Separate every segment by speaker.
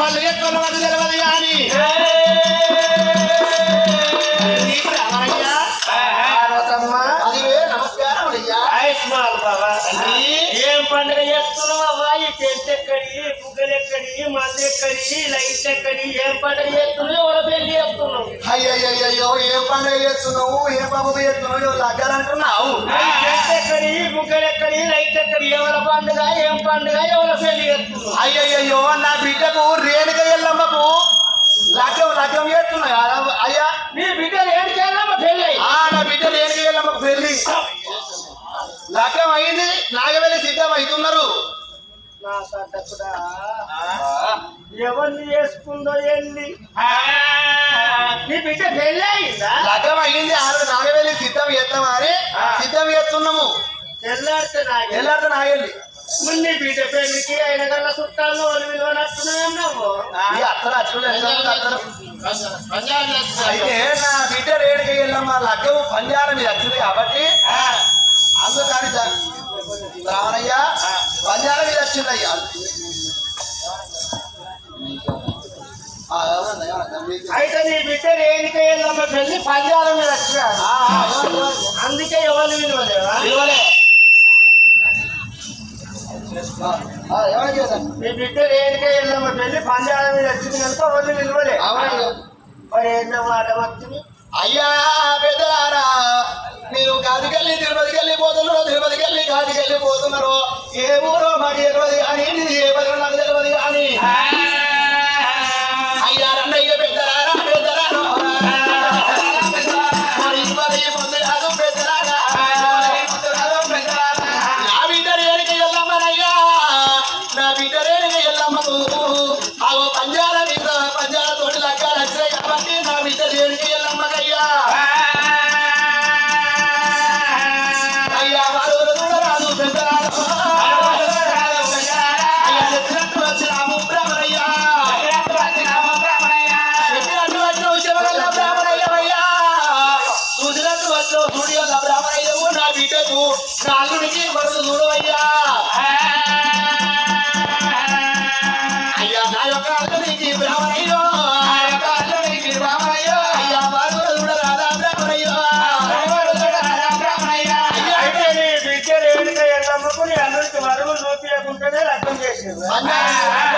Speaker 1: పళ్ళు ఎక్కువ మంది తెలియదు కానీ
Speaker 2: మంది ఎక్కడి లైట్ ఎక్కడి ఏం పండుగ చేస్తున్నావు ఎవడ పెళ్ళి చేస్తున్నావు.
Speaker 1: అయ్యయ్యో ఏ పండుగ చేస్తున్నావు ఏ పాప చేస్తున్నావు ఎవరు లగ్గాలంటున్నావు
Speaker 2: ఎక్కడి ఎక్కడి లైట్ ఎక్కడి ఎవల పండుగ ఏం పండుగ ఎవల పెళ్ళి చేస్తున్నావు.
Speaker 1: అయ్యయ్యో నా బిడ్డకు రేణుక ఎల్లమ్మకు లగ్గం లగ్గం చేస్తున్నా కదా అయ్యా.
Speaker 2: నీ బిడ్డలు ఏడు చేయాలమ్మ పెళ్ళి
Speaker 1: ఆ నా బిడ్డ రేణుక ఎల్లమ్మకు పెళ్ళి. లగ్గం అయింది నాగవెల్లి సిద్ధం అవుతున్నారు.
Speaker 2: నా సడ్డకుడా ఎవరిని చేసుకుందో ఎల్లి నీ బిడ్డ పెళ్ళి అయిందా?
Speaker 1: లగ్గం అయింది ఆ రోజు నాగవెల్లి సిద్ధం చేద్దామని సిద్ధం చేస్తున్నాము. ఎల్లారితో నాగెళ్ళి
Speaker 2: ముందు బిడ్డ పెళ్ళికి అయిన కల్లా చుట్టాలు వాళ్ళు విలువనట్టున్నాం నువ్వు
Speaker 1: అయితే నా బిడ్డ రేణుక ఎల్లమ్మ లగ్గం పంజారం మీద వచ్చింది కాబట్టి అందుకని రావణయ్య మీద
Speaker 2: అయితే నీ బిడ్డ ఎల్లమ్మ పెళ్ళి పంజాల మీద వచ్చినాడు. అందుకే ఎవరు విలువలేవా
Speaker 1: విలువలే.
Speaker 2: నీ బిడ్డ ఎల్లమ్మ పెళ్ళి పంజాల మీద వచ్చింది కనుక ఎవరు విలువలే. మరి ఏంటో మాట వచ్చింది
Speaker 1: అయ్యా పెద్దలారా మీరు గాదికెళ్ళి తిరుపతికెళ్ళి పోతున్నారు తిరుపతికి వెళ్ళి గాదికెళ్ళి పోతున్నారు. ఏ ఊరో మాకు తెలియదు కానీ ఏ పదవి నాకు తెలియదు కానీ.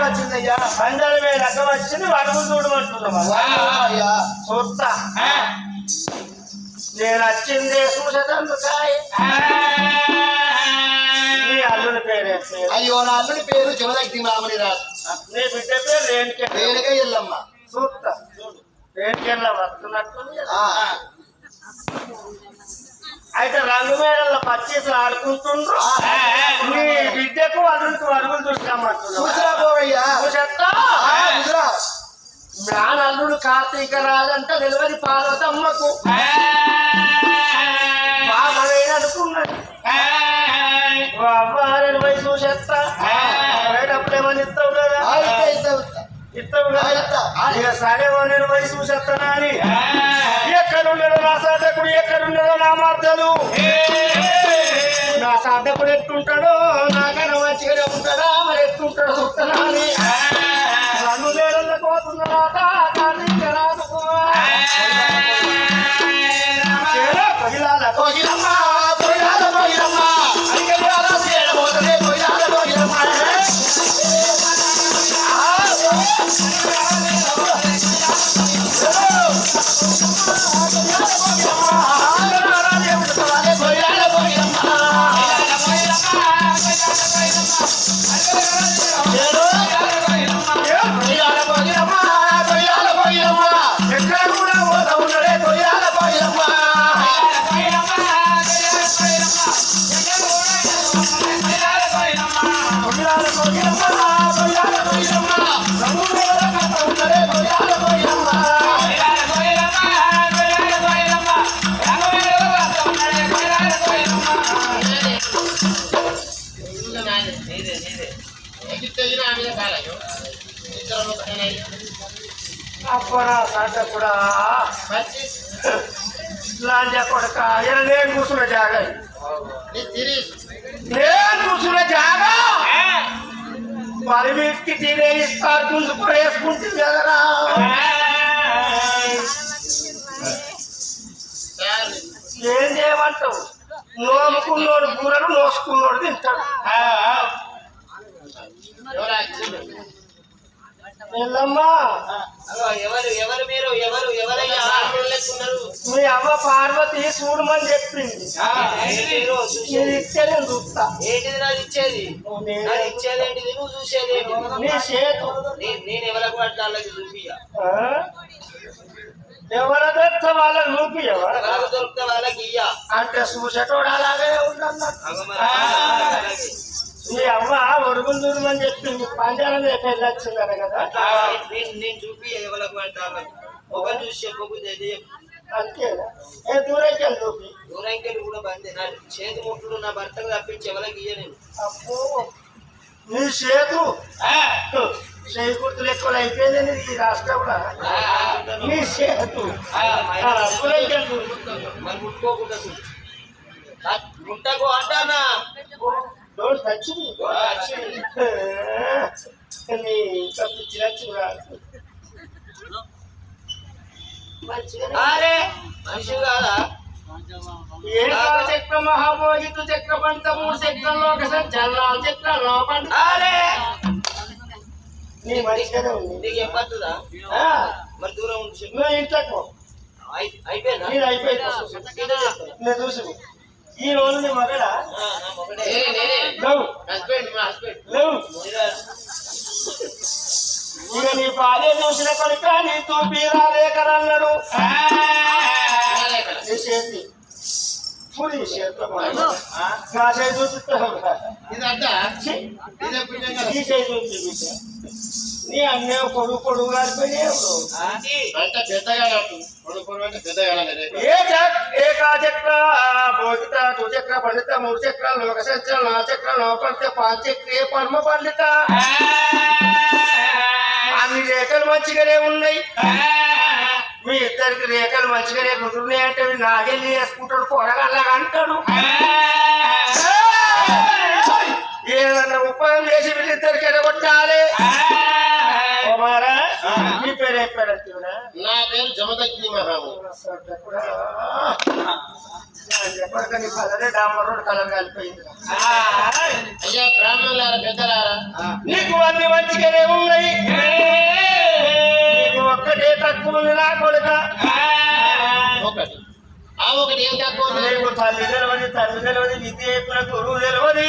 Speaker 1: వచ్చిందయ్యా
Speaker 2: లగ్గం వచ్చింది చూస్తా నేను వచ్చిందే అల్లుడి పేరు?
Speaker 1: అయ్యో నా అల్లుడి పేరు శివదక్తి మామని రాజు
Speaker 2: నీ బిడ్డ పేరు రేణుకే
Speaker 1: రేణుక ఎల్లమ్మ
Speaker 2: చూస్తా రేణుకెళ్ళ వస్తున్నట్టుంది
Speaker 1: ఆ,
Speaker 2: అయితే రంగు మేడల్లో పచ్చీసులు ఆడుకుంటుండ్రు నీ అల్లుడికి వరుగులు చూస్తామంటున్నావు నాన్న అల్లుడు కార్తీక రాజంట నిలవది పార్వతమ్మకు. బాబడేది అనుకున్నది అవ్వాలని పోయి చూసేస్తా పోయేటప్పుడు ఏమని ఇస్తావు కదా ఇస్తావు
Speaker 1: ఆ,
Speaker 2: కదా ఇక సరేమో నేను పోయి చూసేస్తానా అని ఎక్కడుండదో నా సాధకుడు? ఎక్కడుండదో నా మర్దలు నా సాధకుడు ఎట్టుంటాడో నాకన్నా మంచిగానే ఉంటాడా మరి ఎట్టుంటాడో చూస్తానా అని రెండు వేల పోతున్నాడా
Speaker 1: ありがとうございます。
Speaker 2: అబ్బరా సాట కూడా. లాంజా కొడక ఇలా నేను కూర్చున్న జాగా. ఇది. నేను కూర్చున్న జాగా. మరి వీటికి తీరే ఇస్తారు గుంజుకు వేసుకుంటుంది కదరా ఏం? చేయమంటావు? నోముకున్నోడు కూరలు నోసుకున్నోడు తింటాడు.
Speaker 1: ఎవరు ఎవరు మీరు? ఎవరు ఎవరయ్యా?
Speaker 2: మీ అమ్మ పార్వతి చూడమని చెప్పింది? నేను ఇచ్చే నేను చూస్తా.
Speaker 1: ఏంటిది నాది ఇచ్చేది? నాది ఇచ్చేది ఏంటిది? నువ్వు చూసేది
Speaker 2: నీ చేతు.
Speaker 1: నేను ఎవరికి పడితే వాళ్ళకి చూపియ్య.
Speaker 2: ఆ? ఎవరి దత్త వాళ్ళని చూపియవా
Speaker 1: ఎవరికి దొరికితే వాళ్ళకి ఇయ్య.
Speaker 2: అంటే చూసేటోడు అలాగే
Speaker 1: అలాగే.
Speaker 2: మీ అమ్మ ఒరుగులు చూడమని చెప్పింది. పంజారం వెళ్ళొచ్చిందట కదా?
Speaker 1: అట్లా నేను నేను చూపియ్య ఎవరికి పడితే వాళ్ళకి ఒకరు చూసి చెప్పకపోతే అది చెప్పు.
Speaker 2: అంతేనా ఏ దూరంకి వెళ్ళి చూపి.
Speaker 1: దూరంకెళ్ళి కూడా బందే. నా చేతి ముట్టుడు నా భర్తకు తప్పించి ఎవరికి ఇయ్య నేను.
Speaker 2: అబ్బో! నీ చేతు? చేయి గుర్తులు ఎక్కువ అయిపోయింది నీది ఈ రాష్ట్రంలో నీ చేతు? ఆ, దూరంకి వెళ్ళి చూపి.
Speaker 1: మరి ముట్టుకోకుండా చూడు. నా- ముట్టకు అంటానా?
Speaker 2: డోంట్ టచ్ మీ ఇంకా పిచ్చి
Speaker 1: మనిషి కాదా
Speaker 2: చక్ర చక్ర పంట మూడు చక్రంలో ఒక సంచలనాలు చక్రంలో పంట
Speaker 1: అరే!
Speaker 2: నీ మంచిగానే ఉంది.
Speaker 1: నీకు ఏం పడుతుందా మరి దూరం
Speaker 2: పో.
Speaker 1: అయి- అయిపోయిందా.
Speaker 2: నేను చూసి ఈ రోజు నీ మగడా? ఇక నీ భార్య చూసిన కనుక నీ తూపి రాలేకరన్నాడు చేతి. పూరి. నా అన్నే
Speaker 3: అంటే పెద్దగా అంటే పెద్దగా అలానే రేపు.
Speaker 2: ఏ చక్ర భోగిత చక్ర పండిత మూడు చక్ర లోక సంచల నా చక్ర లోకంత పాంచక్రియ పరమ పండిత? అన్ని రేఖలు మంచిగానే ఉన్నాయి. మీ ఇద్దరికి రేఖలు మంచిగానే కుదురున్నాయి అంటే వీడు నాగెళ్ళి వేసుకుంటాడు పొరగల్లాగా అంటాడు. ఏదన్నా ఉపాయం చేసి వీళ్ళిద్దరికి ఎడగొట్టాలి. కుమారా మీ పేరు ఏం పేరు
Speaker 3: నా పేరు జమదగ్ని మహాము
Speaker 2: చెప్పకని కలరే డామర్ కలర్ కలిపోయింది.
Speaker 3: అయ్యా బ్రాహ్మణులారా పెద్దలారా?
Speaker 2: నీకు అన్ని మంచిగానే ఉన్నాయి. ఒక్కటే తక్కువ నా కొడుక.
Speaker 3: ఆ ఒకటి ఏం తక్కువ?
Speaker 2: నీకు తల్లి తెలియదు తల్లి తెలియదు విద్య చెప్పిన గురువు తెలియదు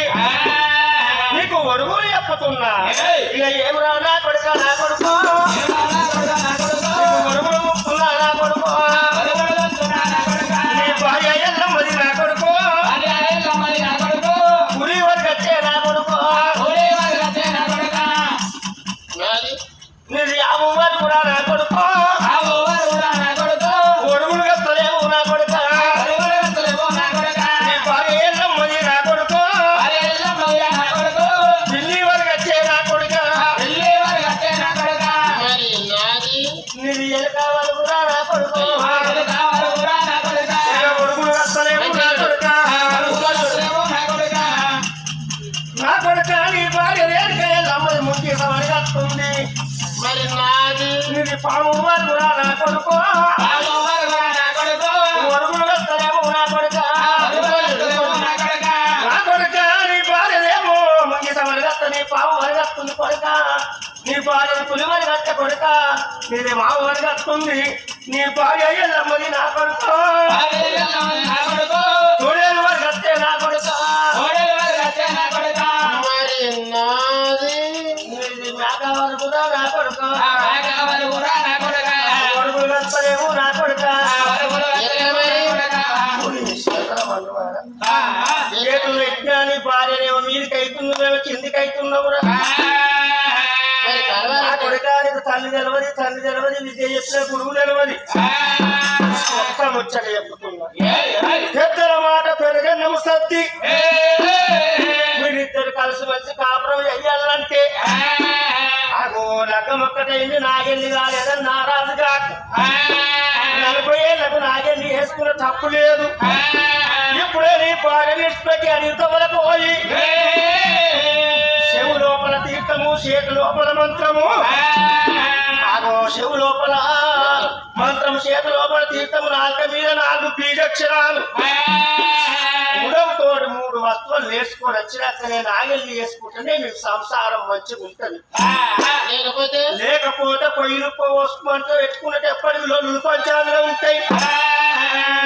Speaker 2: నీకు ఒరుగులు చెప్పుతున్నా ఇక ఏం రా నా కొడుక. నా కొడుకు నీ భార్య పులి వరగత్త కొడుక నీది మావు వరగత్తుంది నీ భార్య ఎల్లమ్మది నా కొడుకు తోడేలు వరగత్తే నా కొడుక
Speaker 3: మరి
Speaker 2: మేక వరకుదా నా కొడుక కత్తలేము నా కొడుక. ఏటు యజ్ఞాని భార్యనేమో మీదికి అవుతుందేమో కిందికి అవుతున్నావురా
Speaker 3: మరి తర్వాత?
Speaker 2: నా కొడుక నీకు తల్లి తెలవది తల్లి తెలవది విద్య చెప్పిన గురువు తెలవది. ఒక్క ముచ్చట చెప్పుతున్నా పెద్దల మాట పెరగన్నము సత్తి. మీరిద్దరు కలిసి వచ్చి కాపురం చెయ్యాలంటే ఒక్కటైంది నాగెల్లి కాలేదని నారాజు కాక నలభై ఏళ్ళకు నాగెల్లి వేసుకున్న తప్పు లేదు. ఇప్పుడే నీ విడిచిపెట్టి అడిగితే పోయి. చెవు లోపల తీర్థము చేతి లోపల మంత్రము. ఆగో శివు లోపల మంత్రం చేతి లోపల తీర్థము నాలుక మీద నాలుగు బీజక్షరాలు. మూడవ వస్తువులు వేసుకొని వచ్చినాక నేను ఆగలి వేసుకుంటేనే మీకు సంసారం మంచిగా ఉంటుంది
Speaker 3: లేకపోతే
Speaker 2: లేకపోతే పొయ్యిలు పోసుకోమంటే పెట్టుకున్నట్టు ఎప్పటికి లొల్లు పంచాలుగా ఉంటాయి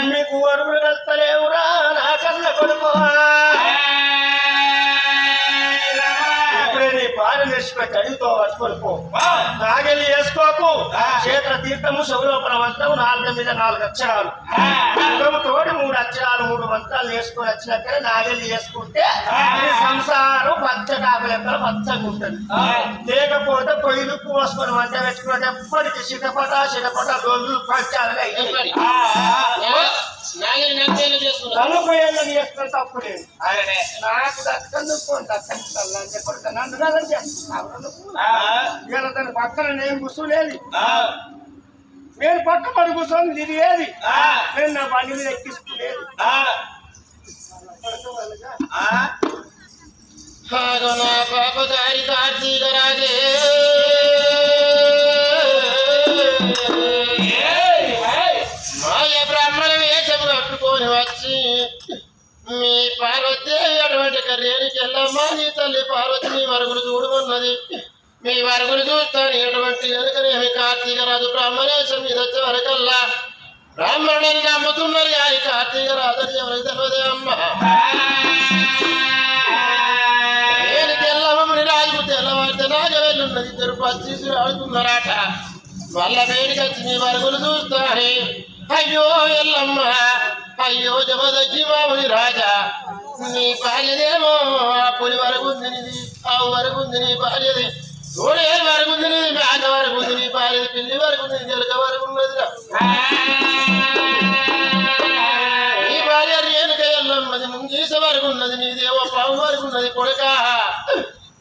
Speaker 2: మీకు అడుగులు వెళ్తలేవురా నా కన్న కొడుకు తెచ్చిపెట్టి అడిగితో నాగలి వేసుకోకు క్షేత్ర తీర్థము శివలోపల మంత్రము నాలుగు మీద నాలుగు అక్షరాలు మూడవ తోటి మూడు అక్షరాలు మూడు మంత్రాలు వేసుకొని వచ్చినాక నాగలి వేసుకుంటే సంసారం పచ్చ కాకలెక్కల పచ్చగా ఉంటుంది లేకపోతే పొయ్యిలు పోసుకొని వంట పెట్టుకుంటే ఎప్పటికీ సిటపట సిటపట రోజులు
Speaker 3: నన్ను చేసుకున్నా
Speaker 2: నలభై ఏళ్ళని చేస్తున్న తప్పు లేదు. నాకు దక్కని నన్ను ఇవాళ తన పక్కన నేను కూర్చోలేదు నేను పక్క పడి కూర్చొని తిరిగేది నేను నా బండి మీద ఎక్కించుకోలేదు
Speaker 3: ఆగో నా పాప దారి కార్తీక రాజే మాయ బ్రాహ్మణ వేషం కట్టుకొని వచ్చి మీ పార్వతి అటువంటి కర్యానికి వెళ్ళమ్మా నీ తల్లి పార్వతి మీ వరుగులు చూడమన్నది. మీ వరుగులు చూస్తాను ఎటువంటి ఎదుకనేమి కార్తీక రాజు బ్రాహ్మణేశం మీద వచ్చే వరకల్లా బ్రాహ్మణుని నమ్ముతున్నారు? కానీ కార్తీక రాజు ఎవరికి తెలియదే అమ్మా? నేను ఎల్లమ్మని రాజు తెల్లవారితే నాగవెల్లున్నది ఇద్దరు పచ్చీసులు ఆడుతున్నారట వాళ్ళ వేడికి వచ్చి మీ వరుగులు చూస్తానే అయ్యో ఎల్లమ్మ అయ్యో జమదగ్గి మాముని రాజా. నీ భార్యదేమో ఆ పులి వరకు ఉంది నీది ఆ వరకు ఉంది నీ భార్యదే తోడే వరకు ఉంది నీది మేక వరకు ఉంది నీ పిల్లి వరకు ఉంది జలక వరకు ఉన్నదిరా. నీ భార్య రేణుక ఎల్లమ్మది ముంగీస వరకు ఉన్నది నీదేవో పావు వరకు ఉన్నది కొడుక.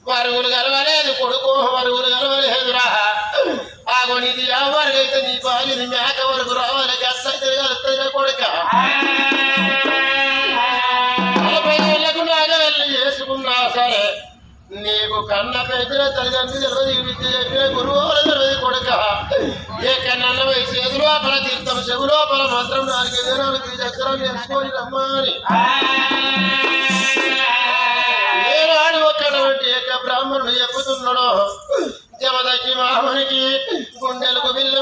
Speaker 3: వరుగులు కలవలేదు కొడుకు కన్న తల్లిదండ్రులు తెలియదు విద్య చెప్పిన గురువు తెలియదు కొడుక? ఏ కన్న వయసు ఎదు తీర్థం మాత్రం నాలుగైదు నాలుగు చక్రాలు నేర్చుకొని రమ్మని. ఏనాడు ఒక్కటువంటి ఏక బ్రాహ్మణుడు చెప్పుతున్నాడో జమదకి మామనికి గుండెలకు బిల్లు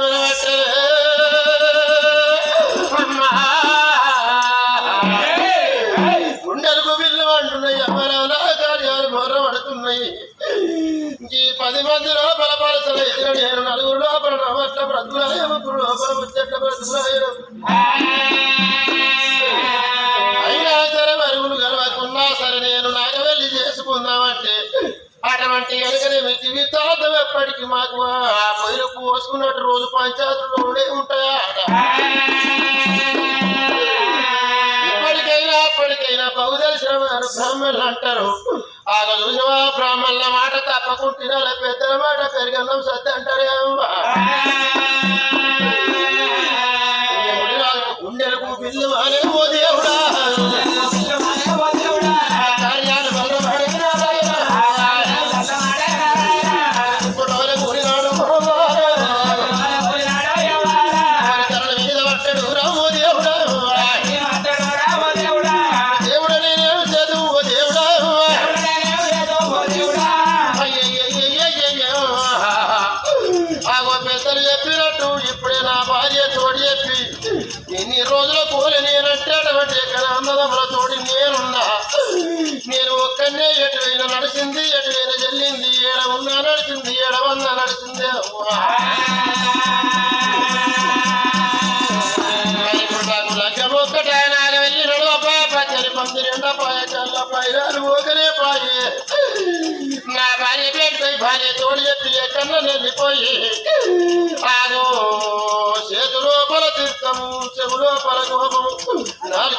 Speaker 3: అయినా సరే మరుగులు కలవకున్నా సరే నేను నాగవెల్లి చేసుకుందామంటే అటువంటి ఎనకనే మీ జీవితాంతం ఎప్పటికీ మాకు ఆ పొయ్యిలు పోసుకున్నట్టు రోజు పంచాయతీలో ఉండే ఉంటాయా ఇప్పటికైనా అప్పటికైనా బహుదర్శన బ్రాహ్మణులు అంటారు. ఆ రోజు బ్రాహ్మణుల మాట తప్పకుండా పెద్దల మాట పెరిగన్నం సత్య అంటారు గుండెలకు బిల్లు ఓ దేవుడా నడిచింది ఏడు ఎటువైనా చెల్లింది ఏడ ఉన్నా నడిచింది ఏడ ఉన్నా నడిచింది ఒక్కటే నాగ వెళ్ళి రెండో పాయ పంది రెండో పాయ ఒకరే పాయే నా భార్య పేరుపై భార్య తోడు చెప్పి ఎక్కడో వెళ్ళిపోయి ఆగో చేతి పల తీర్థము చెవులో లోపల కోపము నాలుగు